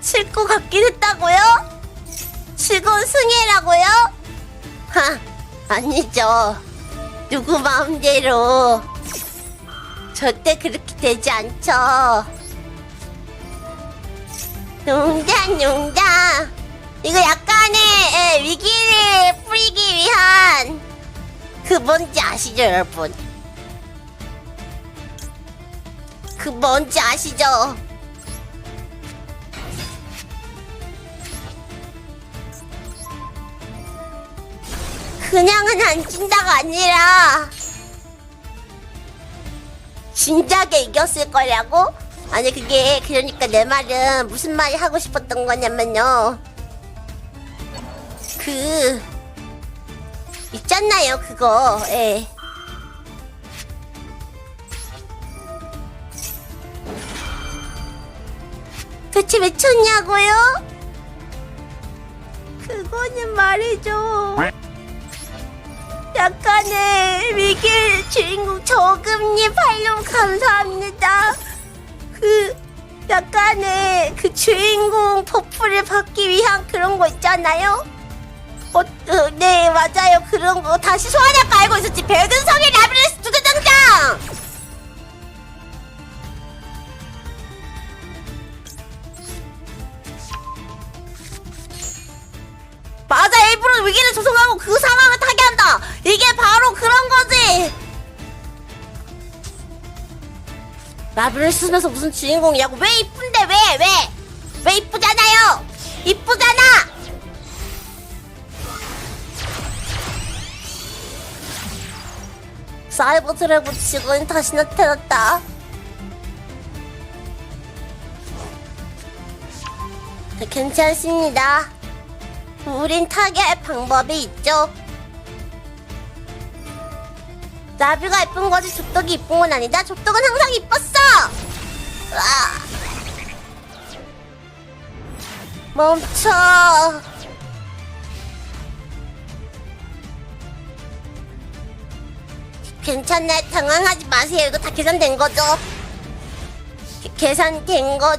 칠 것 같긴 했다고요? 즐거운 승혜라고요? 하, 아니죠. 누구 마음대로. 절대 그렇게 되지 않죠. 농담, 농담. 이거 약간의 예, 위기를 풀기 위한 그 뭔지 아시죠, 여러분? 그 뭔지 아시죠? 그냥은 안 진다가 아니라 진작에 이겼을 거라고? 아니 그게 그러니까 내 말은 무슨 말이 하고 싶었던 거냐면요 그 있잖아요 그거 예. 대체 왜 쳤냐고요? 그거는 말이죠 약간의 위기의 주인공 저금리 팔로우 감사합니다. 그 약간의 그 주인공 퍼플을 받기 위한 그런 거 있잖아요. 어, 어, 네 맞아요 그런 거 다시 소환할까 알고 있었지 백은성의 라브레스 두대 등장. 맞아 일부러 위기를 조성하고 그 상황을 이게 바로 그런 거지. 라브를 쓰면서 무슨 주인공이냐고. 왜 이쁜데 왜 왜? 왜 이쁘잖아요. 이쁘잖아. 사이버 드래곤 직원이 다시 나타났다. 네, 괜찮습니다. 우린 타개할 방법이 있죠. 나비가 이쁜 거지 족덕이 이쁜 건 아니다. 족덕은 항상 이뻤어. 으아. 멈춰. 괜찮네. 당황하지 마세요. 이거 다 계산된 거죠. 계- 계산된 거죠.